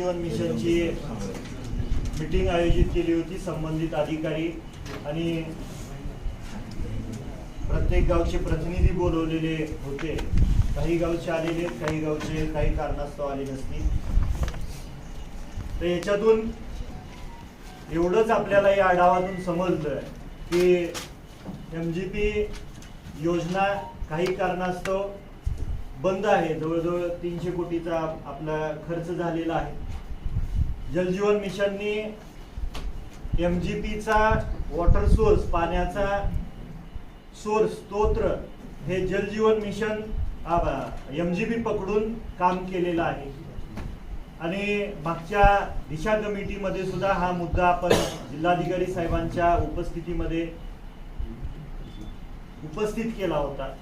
जीवन मिशनची मीटिंग आयोजित केली होती संबंधित अधिकारी आणि प्रत्येक गावचे प्रतिनिधी बोलवलेले होते. काही गावचे आलेले काही गावचे काही कारणास्तव आले नसतील तर याच्यातून एवढंच आपल्याला या आढावातून समजलं की एम जी पी योजना काही कारणास्तव बंद आहे. जवळजवळ तीनशे कोटीचा आपला खर्च झालेला आहे. जलजीवन मिशननी एम जी पीचा वॉटर सोर्स पाण्याचा सोर्स स्तोत्र हे Jaljeevan mission M G P पकडून काम केलेलं आहे. आणि मागच्या दिशा कमिटीमध्ये सुद्धा हा मुद्दा आपण जिल्हाधिकारी साहेबांच्या उपस्थितीमध्ये उपस्थित केला होता.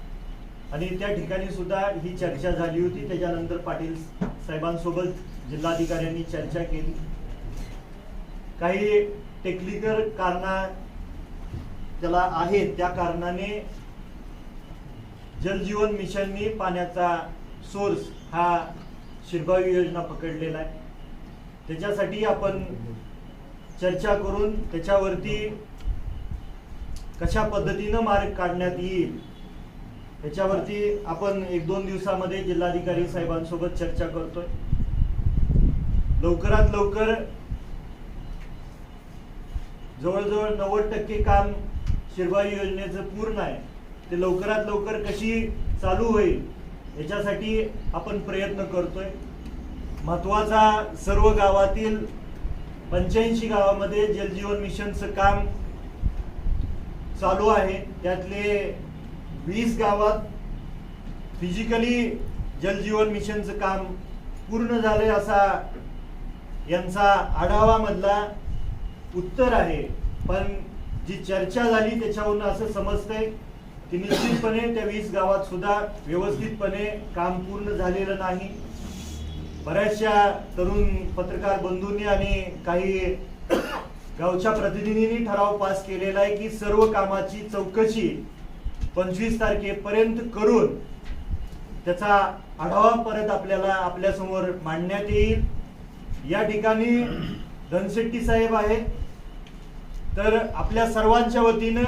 आणि त्या ठिकाणी सुद्धा ही चर्चा झाली होती. त्याच्यानंतर पाटील साहेबांसोबत जिल्हाधिकाऱ्यांनी चर्चा केली. काही टेक्निकल कारणा त्याला आहेत त्या कारणाने जलजीवन मिशननी पाण्याचा सोर्स हा शिरभावी योजना पकडलेला आहे. त्याच्यासाठी आपण चर्चा करून त्याच्यावरती कशा पद्धतीनं मार्ग काढण्यात येईल त्याच्यावरती आपण एक दोन दिवसामध्ये जिल्हाधिकारी साहेबांसोबत चर्चा करतोय. लवकरात लवकर जवळजवळ नव्वद टक्के काम शिरवाई योजनेचं पूर्ण आहे. ते लवकरात लवकर कशी चालू होईल याच्यासाठी आपण प्रयत्न करतोय. महत्त्वाचा सर्व गावातील पंच्याऐंशी गावामध्ये जलजीवन मिशनचं काम चालू आहे. त्यातले वीस गावात फिजिकली जलजीवन मिशनचं काम पूर्ण झालंय असा यांचा आढावा मधला उत्तर आहे. पण जी चर्चा झाली त्याच्यावरून असं समजतंय की निश्चितपणे त्या वीस गावात सुद्धा व्यवस्थितपणे काम पूर्ण झालेलं नाही. बऱ्याचशा तरुण पत्रकार बंधूंनी आणि काही गावच्या प्रतिनिधींनी ठराव पास केलेला आहे की सर्व कामाची चौकशी पंचवीस तारखेपर्यंत करून त्याचा आढावा परत आपल्याला आपल्यासमोर मांडण्यात येईल. या ठिकाणी धनशेट्टी साहेब आहेत तर आपल्या सर्वांच्या वतीनं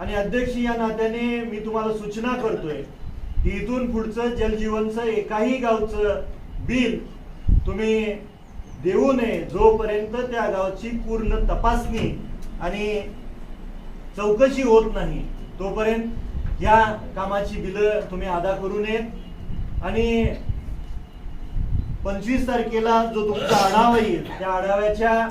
आणि अध्यक्ष या नात्याने मी तुम्हाला सूचना करतोय की इथून पुढचं जलजीवनचं एकाही गावचं बिल तुम्ही देऊ नये जोपर्यंत त्या गावची पूर्ण तपासणी आणि चौकशी होत नाही तोपर्यंत या कामाची बिलं तुम्ही अदा करू नयेत. आणि पंचवीस तारखेला जो तुमचा आढावा येईल त्या आढाव्याच्या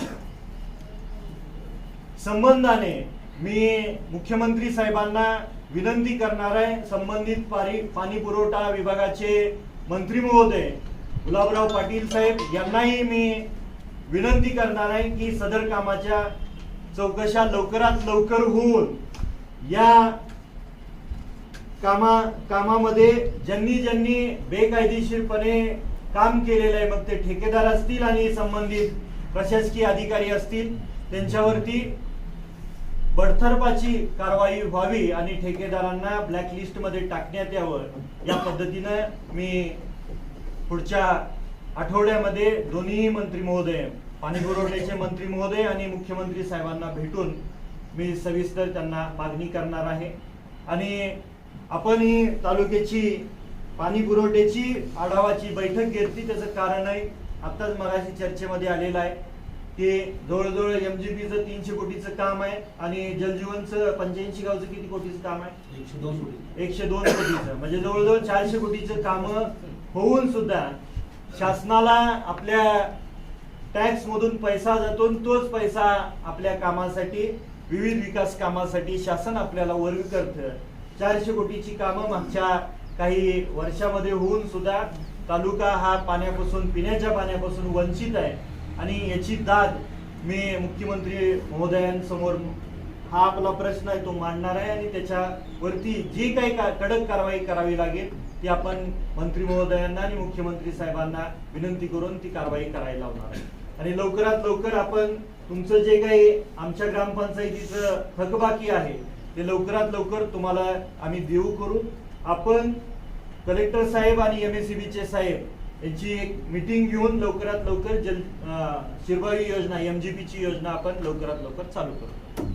संबंधाने मी मुख्यमंत्री साहेबांना विनंती करणार आहे संबंधित पारी पाणी पुरवठा विभागाचे मंत्री महोदय गुलाबराव पाटील साहेब यांनाही मी विनंती करणार आहे की सदर कामाच्या चौकशा लवकरात लवकर होऊन या कामा कामामध्ये ज्यांनी ज्यांनी बेकायदेशीरपणे काम केलेलं आहे. मग ते ठेकेदार असतील आणि संबंधित प्रशासकीय अधिकारी असतील त्यांच्यावरती बडथरपाची कारवाई व्हावी आणि ठेकेदारांना ब्लॅकलिस्टमध्ये टाकण्यात यावं. या पद्धतीनं मी पुढच्या आठवड्यामध्ये दोन्ही मंत्री महोदय पाणी पुरवठ्याचे मंत्री महोदय आणि मुख्यमंत्री साहेबांना भेटून मी सविस्तर त्यांना मागणी करणार आहे. आणि आपण ही तालुक्याची पाणी पुरवठ्याची आढावाची बैठक घेतली. त्याचं कारण आहे आत्ताच मगाशी चर्चेमध्ये आलेलं आहे की जवळजवळ एमजीपीचं तीनशे कोटीचं काम आहे आणि जलजीवनचं पंच्याऐंशी गावचं किती कोटीचं काम आहे? एकशे दोन कोटी. एकशे दोन कोटीचं. म्हणजे जवळजवळ चारशे कोटीचं काम होऊन सुद्धा शासनाला आपल्या टॅक्स मधून पैसा जातो तोच पैसा आपल्या कामासाठी विविध विकास कामासाठी शासन आपल्याला वर्ग करतं. चारशे कोटीची कामं मागच्या काही वर्षामध्ये होऊन सुद्धा तालुका हा पाण्यापासून पिण्याच्या पाण्यापासून वंचित आहे. आणि याची दाद मी मुख्यमंत्री महोदयांसमोर हा आपला प्रश्न आहे तो मांडणार आहे. आणि त्याच्यावरती जी काही का- कडक कारवाई करावी लागेल ती आपण मंत्री महोदयांना आणि मुख्यमंत्री साहेबांना विनंती करून ती कारवाई करायला लावणार आहे. आणि लवकरात लवकर आपण तुमचं जे काही आमच्या ग्रामपंचायतीचं थकबाकी आहे ते लवकरात लवकर तुम्हाला आम्ही देऊ करू आपण कलेक्टर साहेब आणि एम एस चे साहेब यांची एक मिटिंग घेऊन लवकरात लवकर जल शिरभावी योजना एम जी पीची योजना आपण लवकरात लवकर चालू करू.